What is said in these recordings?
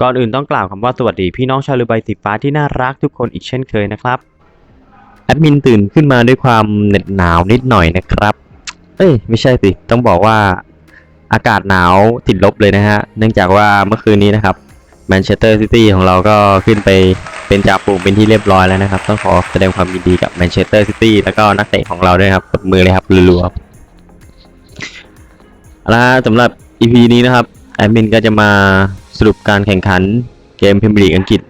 ก่อนอื่นต้องกล่าวคำว่าสวัสดีพี่น้องชาวเรือใบสีฟ้าที่น่ารักทุกคนอีกเช่นเคยนะครับ แอดมินตื่นขึ้นมาด้วยความเหน็ดหนาวนิดหน่อยนะครับ เอ้ยไม่ใช่สิ ต้องบอกว่าอากาศหนาวติดลบเลยนะฮะ เนื่องจากว่าเมื่อคืนนี้นะครับแมนเชสเตอร์ซิตี้ของเราก็ขึ้นไปเป็นจ่าฝูงเป็นที่เรียบร้อยแล้วนะครับ ต้องขอแสดงความยินดีกับแมนเชสเตอร์ซิตี้แล้วก็นักเตะของเราด้วยครับตบมือเลยครับรัวๆ ครับเอาละสำหรับ EP นี้นะครับแอดมินก็จะมาสรุปการแข่งขันเกมพรีเมียร์ลีกอังกฤษ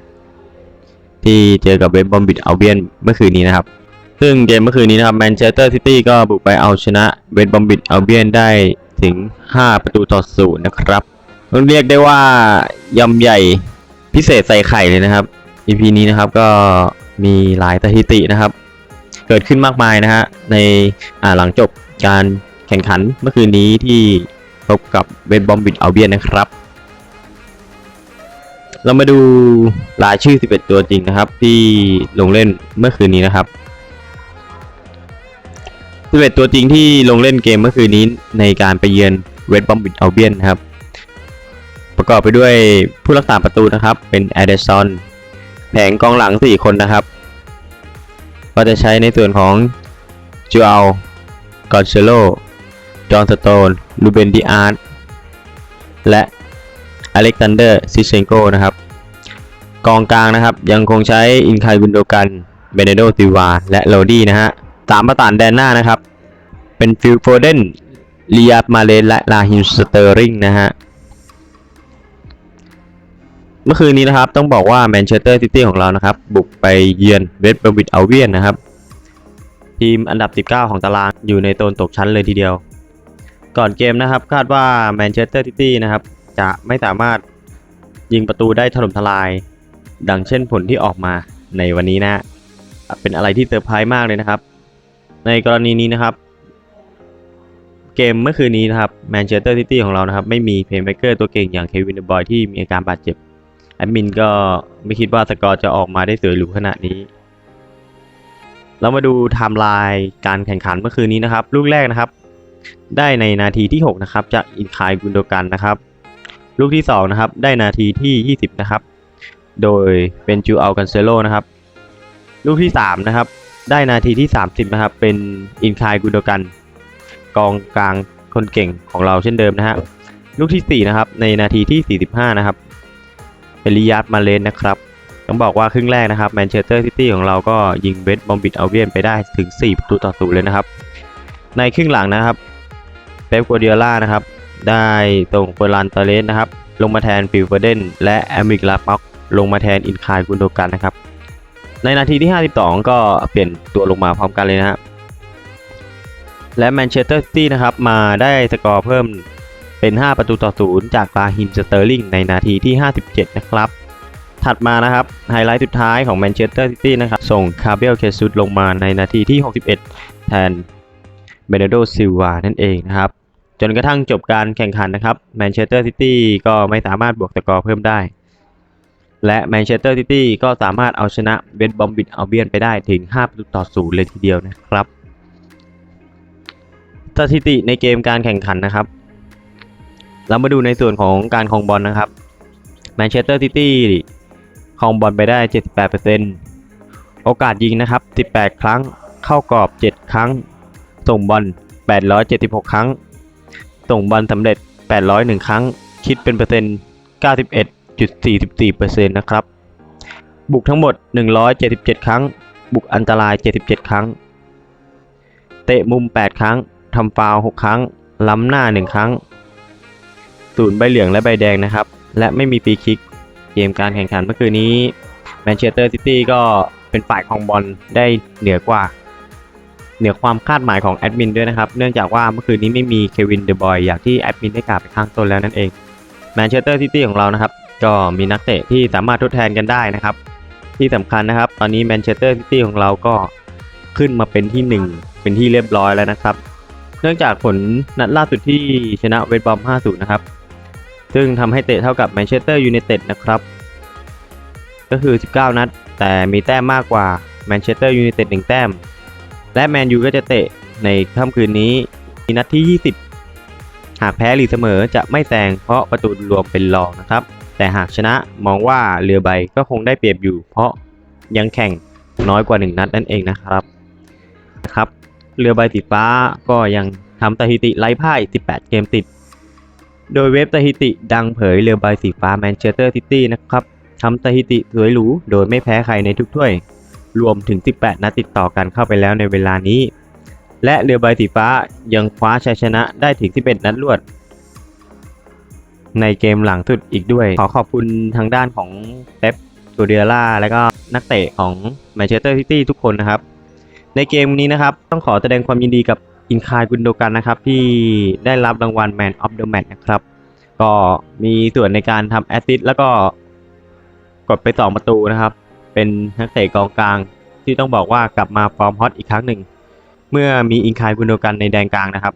ที่เจอกับเวสต์บอมบิดเอัลเบียนเมื่อคืนนี้นะครับ ซึ่งเกมเมื่อคืนนี้นะครับแมนเชสเตอร์ซิตี้ก็บุกไปเอาชนะเวสต์บอมบิดเอัลเบียนได้ถึง 5 ประตูต่อศูนย์นะครับต้องเรียกได้ว่ายำใหญ่พิเศษใส่ไข่เลยนะครับ EP นี้นะครับก็มีหลายสถิตินะครับ เกิดขึ้นมากมายนะฮะในหลังจบการ แข่งขันเมื่อคืนนี้ที่พบกับเวสต์บอมบิดอัลเบียนนะครับ เรามาดูรายชื่อ 11 ตัวจริงนะครับ ที่ลงเล่นเมื่อคืนนี้นะครับ 11 ตัวจริงที่ลงเล่นเกมเมื่อคืนนี้ในการไปเยือนเวสต์บอมบิดอัลเบียนนะครับ ประกอบไปด้วยผู้รักษาประตูนะครับ เป็นแอเดซอนแผงกองหลัง 4 คนนะครับ ก็จะใช้ในส่วนของจูอัลกอนเชโล จอห์นสโตน ลูเบนดิอาร์ตและอเล็กซานเดอร์ ซิเชนโกนะครับ กองกลางนะครับ ยังคงใช้อินคายวินโดกัน เบเนโดซิวา และโรดี้นะฮะสามประตานแดนหน้านะครับ เป็นฟิลโฟเดนลียามาเลนและลาฮิมสเตอร์ริงนะฮะ เมื่อคืนนี้นะครับต้องบอกว่าแมนเชสเตอร์ซิตี้ของเรานะครับ บุกไปเยือนเวสต์บรอมวิดอัลเวียนนะครับ ทีมอันดับ 19 ของตารางอยู่ในโซนตกชั้นเลยทีเดียว ก่อนเกมนะครับคาดว่าแมนเชสเตอร์ซิตี้นะครับจะไม่สามารถยิงประตูได้ถล่มทลาย ดังเช่นผลที่ออกมาในวันนี้นะเป็นอะไรที่เซอร์ไพรส์มากเลยนะครับ ในกรณีนี้นะครับ เกมเมื่อคืนนี้นะครับแมนเชสเตอร์ซิตี้ของเรานะครับ ไม่มีเพลย์เม k เกอร์ตัวเก่งอย่างเควินเดบอยที่มีอาการบาดเจ็บแอดมินก็ไม่คิดว่าสกอร์จะออกมาได้สวยหรูขนาดนี้ เรามาดูไทม์ไลน์การแข่งขันเมื่อคืนนี้นะครับ ลูกแรกนะครับ ได้ในนาทีที่ 6 นะครับ จากอินคายกุนโดกันนะครับ ลูกที่ 2 นะครับ ได้นาทีที่ 20 นะครับ โดยเป็นจูอัลกันเซโลนะครับ ลูกที่ 3 นะครับ ได้นาทีที่ 30 นะครับ เป็นอินคายกุนโดกัน กองกลางคนเก่งของเราเช่นเดิมนะฮะ ลูกที่ 4 นะครับ ในนาทีที่ 45 นะครับเป็นลิยาร์ดมาเลนนะครับต้องบอกว่าครึ่งแรกนะครับแมนเชสเตอร์ซิตี้ของเราก็ยิงเวสต์บอมบิดเอัลเวียนไปได้ถึง 4 ประตูต่อศูนย์เลยนะครับ ในครึ่งหลังนะครับ เป๊ปกัวเดียล่านะครับ ได้ส่งเฟอร์ลันตอเลสนะครับ ลงมาแทนฟิลเฟอร์เดนและแอมิกลาป็อกลงมาแทนอินคายกุนโดกันนะครับ ในนาทีที่ 52 ก็เปลี่ยนตัวลงมาพร้อมกันเลยนะฮะและแมนเชสเตอร์ซิตี้นะครับ มาได้สกอร์เพิ่มเป็น 5 ประตูต่อศูนย์จากลาฮิมสเตอร์ลิงในนาทีที่ 57 นะครับ ถัดมานะครับ ไฮไลท์สุดท้ายของแมนเชสเตอร์ซิตี้นะครับ ส่งคาเบลเคซุดลงมาในนาทีที่ 61 แทนเบเนโดซิลวานั่นเองนะครับ จนกระทั่งจบการแข่งขันนะครับแมนเชสเตอร์ซิตี้ก็ไม่สามารถบวกสกอร์เพิ่มได้ และแมนเชสเตอร์ซิตี้ก็สามารถเอาชนะเวสต์บอมบิดเอัลเบียนไปได้ถึง5ประตูต่อศูนย์เลยทีเดียวนะครับสถิติในเกมการแข่งขันนะครับ เรามาดูในส่วนของการคองบอลนะครับแมนเชสเตอร์ซิตี้คองบอลไปได้ 78%โอกาสยิงนะครับ 18 ครั้ง เข้ากรอบ 7 ครั้ง ส่งบอล 876 ครั้ง ส่งบอลสำเร็จ 801 ครั้ง คิดเป็นเปอร์เซ็นต์ 91.44%นะครับ บุกทั้งหมด 177 ครั้ง บุกอันตราย 77 ครั้ง เตะมุม 8 ครั้ง ทำฟาวล์6ครั้ง ล้ำหน้า 1 ครั้งศูนย์ใบเหลืองและใบแดงนะครับ และไม่มีฟรีคิก เกมการแข่งขันเมื่อคืนนี้แมนเชสเตอร์ซิตี้ก็เป็นฝ่ายครองบอลได้เหนือกว่า เหนือความคาดหมายของแอดมินด้วยนะครับ เนื่องจากว่าเมื่อคืนนี้ไม่มีเควินเดอะบอยอย่างที่แอดมินได้กล่าวไปข้างต้นแล้วนั่นเองแมนเชสเตอร์ซิตี้ของเรานะครับ ก็มีนักเตะที่สามารถทดแทนกันได้นะครับ ที่สำคัญนะครับ ตอนนี้แมนเชสเตอร์ซิตี้ของเราก็ขึ้นมาเป็นที่ 1 เป็นที่เรียบร้อยแล้วนะครับ เนื่องจากผลนัดล่าสุดที่ชนะเวสต์บอม 5-0 นะครับ ซึ่งทำให้เตะเท่ากับแมนเชสเตอร์ยูไนเต็ดนะครับ ก็คือ 19 นัด แต่มีแต้มมากกว่าแมนเชสเตอร์ยูไนเต็ด1แต้ม และแมนยูก็จะเตะในค่ำคืนนี้มีนัดที่ 20 หากแพ้หรือเสมอจะไม่แซงเพราะประตูรวมเป็นรองนะครับ แต่หากชนะมองว่าเรือใบก็คงได้เปรียบอยู่ เพราะยังแข่งน้อยกว่า 1 นัดนั่นเองนะครับนะครับเรือใบสีฟ้าก็ยังทำสถิติไร้พ่าย 18 เกมติด โดยเว็บสถิติดังเผยเรือใบสีฟ้าแมนเชสเตอร์ซิตี้นะครับทำสถิติสวยหรูโดยไม่แพ้ใครในทุกถ้วย รวมถึง 18 นัดติดต่อกันเข้าไปแล้วในเวลานี้ และเรือใบสีฟ้ายังคว้าชัยชนะได้ถึง 11 นัดรวด ในเกมหลังสุดอีกด้วย ขอขอบคุณทางด้านของเป๊ปกูเดียล่าและก็นักเตะของแมนเชสเตอร์ซิตี้ทุกคนนะครับ ในเกมนี้นะครับ ต้องขอแสดงความยินดีกับอินคายกุนโดกันนะครับ ที่ได้รับรางวัล Man of the Match นะครับ ก็มีส่วนในการทำแอสซิสต์แล้วก็กดไป2ประตูนะครับ เป็นนักเตะกองกลาง ที่ต้องบอกว่ากลับมาฟอร์มฮอตอีกครั้งหนึ่ง เมื่อมีอินคายกุนโดกันในแดนกลางนะครับ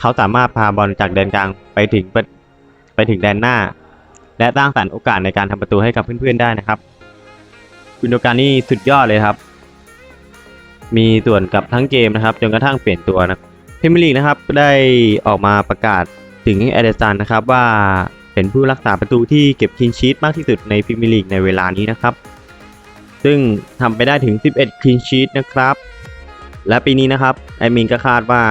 เขาสามารถพาบอลจากแดนกลางไปถึงปไปถึงแดนหน้า และสร้างสรรค์โอกาสในการทำประตูให้กับเพื่อนๆได้นะครับ กุนโดกันนี่สุดยอดเลยครับ มีส่วนกับทั้งเกมนะครับ จนกระทั่งเปลี่ยนตัวนะพรีเมียร์ลีกนะครับได้ออกมาประกาศถึงเอเดสันนะครับว่าเป็นผู้รักษาประตูที่เก็บคลีนชีตมากที่สุดในพรีเมียร์ลีกในเวลานี้นะครับ ซึ่งทำไปได้ถึง 11คลีนชีตนะครับ และปีนี้นะครับไอมินก็คาดว่า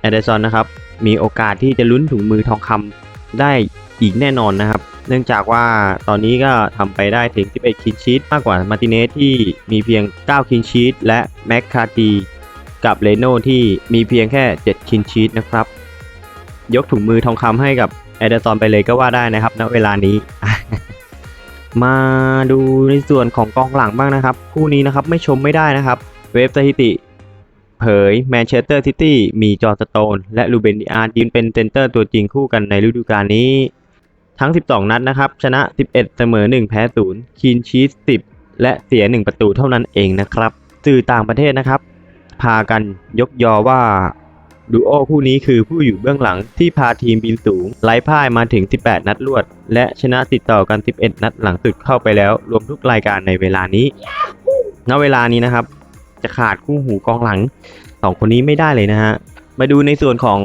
เอเดสันนะครับมีโอกาสที่จะลุ้นถุงมือทองคำได้อีกแน่นอนนะครับ เนื่องจากว่าตอนนี้ก็ทำไปได้ถึง 11 คินชีตมากกว่ามาร์ติเนสที่มีเพียง 9 คินชีตและแม็กคาตีกับเลโนที่มีเพียงแค่ 7 คินชีตนะครับ ยกถุงมือทองคำให้กับเอเดอร์ซอนไปเลยก็ว่าได้นะครับณเวลานี้ มาดูในส่วนของกองหลังบ้างนะครับ คู่นี้นะครับไม่ชมไม่ได้นะครับ เว็บสถิติ เผยแมนเชสเตอร์ซิตี้มีจอร์สโตน และลูเบนดิอาร์ยืนเป็นเซนเตอร์ตัวจริงคู่กันในฤดูกาลนี้ ทั้ง 12 นัดนะครับ ชนะ 11 เสมอ 1 แพ้ 0 คีนชีส 10 และเสีย 1 ประตูเท่านั้นเองนะครับ สื่อต่างประเทศนะครับ พากันยกยอว่า ดูโอคู่นี้คือผู้อยู่เบื้องหลังที่พาทีมบินสูง ไล่พ่ายมาถึง 18 นัดรวด และชนะติดต่อกัน 11 นัดหลังสุดเข้าไปแล้ว รวมทุกรายการในเวลานี้ ณ เวลานี้นะครับ จะขาดคู่หูกองหลังสองคนนี้ไม่ได้เลยนะฮะ มาดูในส่วนของ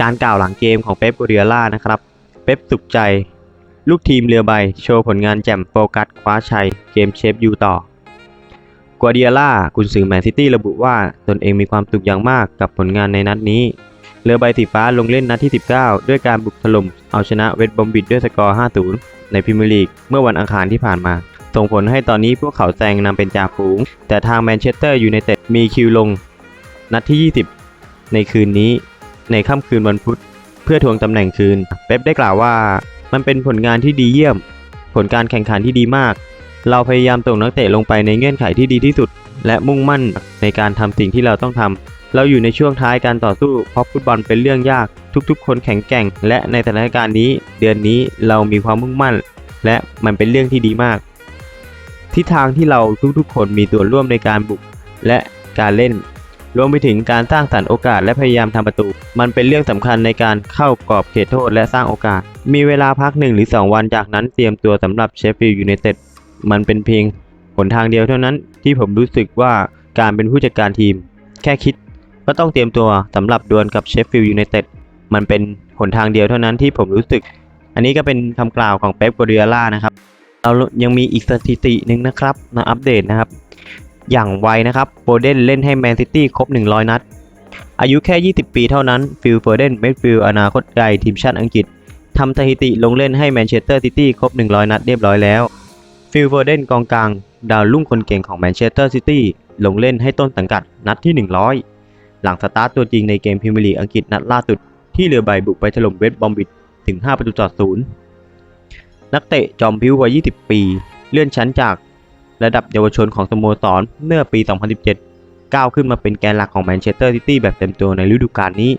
การกล่าวหลังเกมของเป๊ปกัวเดียล่านะครับ เป๊ปสุขใจ ลูกทีมเรือใบ โชว์ผลงานแจ่มโฟกัสคว้าชัยเกมเชฟยูต่อ กัวเดียล่ากุนซือแมนซิตี้ระบุว่าตนเองมีความสุขอย่างมากกับผลงานในนัดนี้ เรือใบสีฟ้าลงเล่นนัดที่ 19 ด้วยการบุกถล่มเอาชนะเวสต์บอมบิดด้วยสกอร์ 5-0 ในพรีเมียร์ลีกเมื่อวันอังคารที่ผ่านมา ส่งผลให้ตอนนี้พวกเขาแซงนำเป็นจ่าฝูง แต่ทางแมนเชสเตอร์ยูไนเต็ดมีคิวลง นัดที่ 20 ในคืนนี้ ในค่ำคืนวันพุธ เพื่อทวงตำแหน่งคืน เป๊ปได้กล่าวว่า มันเป็นผลงานที่ดีเยี่ยม ผลการแข่งขันที่ดีมาก เราพยายามส่งนักเตะลงไปในเงื่อนไขที่ดีที่สุด และมุ่งมั่นในการทำสิ่งที่เราต้องทำเราอยู่ในช่วงท้ายการต่อสู้เพราะฟุตบอลเป็นเรื่องยาก ทุกๆ คนแข็งแกร่ง และในสถานการณ์นี้ เดือนนี้เรามีความมุ่งมั่น และมันเป็นเรื่องที่ดีมาก ทิศทางที่เราทุกๆ คนมีส่วนร่วมในการบุกและการเล่น รวมไปถึงการสร้างสรรค์โอกาสและพยายามทำประตู มันเป็นเรื่องสำคัญในการเข้ากรอบเขตโทษและสร้างโอกาส มีเวลาพักหนึ่งหรือ 2 วันจากนั้นเตรียมตัวสำหรับเชฟฟิลด์ยูไนเต็ด มันเป็นเพียงหนทางเดียวเท่านั้นที่ผมรู้สึกว่าการเป็นผู้จัดการทีม แค่คิด ก็ต้องเตรียมตัวสำหรับดวลกับเชฟฟิลด์ยูไนเต็ดมันเป็นหนทางเดียวเท่านั้นที่ผมรู้สึก อันนี้ก็เป็นคำกล่าวของเป๊ปกัวเดียล่านะครับเรายังมีอีกสถิติหนึ่งนะครับมาอัปเดตนะครับ อย่างไวนะครับโฟเดนเล่นให้แมนซิตี้ครบ 100 นัด อายุแค่ 20 ปีเท่านั้นฟิลโฟเดนเมดฟิลอนาคตไกลทีมชาติอังกฤษทำสถิติลงเล่นให้แมนเชสเตอร์ซิตี้ครบ 100 นัดเรียบร้อยแล้ว ฟิลโฟเดนกองกลาง ดาวรุ่งคนเก่งของแมนเชสเตอร์ซิตี้ลงเล่นให้ต้นสังกัดนัดที่ 100 หลังสตาร์ตตัวจริงในเกมพรีเมียร์ลีกอังกฤษนัดล่าสุด ที่เรือใบบุกไปถล่มเวสต์บอมบิดถึง 5 ประตูต่อศูนย์นักเตะจอมพิววัย 20 ปี เลื่อนชั้นจากระดับเยาวชนของสโมสรเมื่อปี 2017 ก้าวขึ้นมาเป็นแกนหลักของแมนเชสเตอร์ซิตี้แบบเต็มตัวในฤดูกาลนี้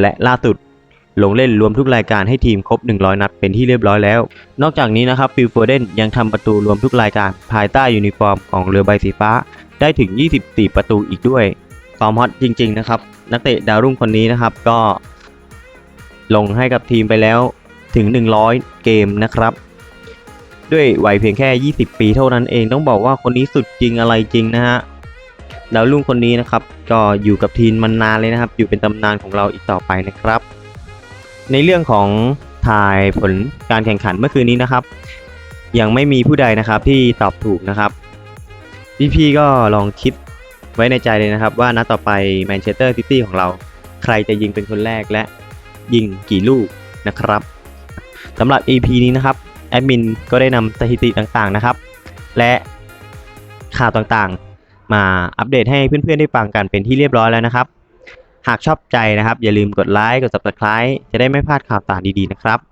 และล่าสุด ลงเล่นรวมทุกรายการให้ทีมครบ 100 นัดเป็นที่เรียบร้อยแล้ว นอกจากนี้นะครับฟิลโฟเดนยังทำประตูรวมทุกรายการภายใต้ยูนิฟอร์มของเรือใบสีฟ้า ได้ถึง 24 ประตูอีกด้วยฟอร์มฮอตจริง ๆ นะครับ นักเตะดาวรุ่งคนนี้นะครับก็ ลงให้กับทีมไปแล้วถึง 100 เกมนะครับ ด้วยวัยเพียงแค่ 20 ปีเท่านั้นเองต้องบอกว่าคนนี้สุดจริงอะไรจริงนะฮะดาวรุ่งคนนี้นะครับ ก็อยู่กับทีมมันนานเลยนะครับ อยู่เป็นตำนานของเราอีกต่อไปนะครับ ในเรื่องของถ่ายผลการแข่งขันเมื่อคืนนี้นะครับ ยังไม่มีผู้ใดนะครับที่ตอบถูกนะครับพี่ๆก็ลองคิดไว้ในใจเลยนะครับ ว่านัดต่อไปแมนเชสเตอร์ซิตี้ของเรา ใครจะยิงเป็นคนแรกและยิงกี่ลูกนะครับสำหรับ EP นี้นะครับแอดมินก็ได้นำสถิติต่างๆนะครับ และข่าวต่างๆ มาอัปเดตให้เพื่อนๆได้ฟังกันเป็นที่เรียบร้อยแล้วนะครับ หากชอบใจนะครับ อย่าลืมกดไลค์กด subscribe จะได้ไม่พลาดข่าวสารดีๆนะครับ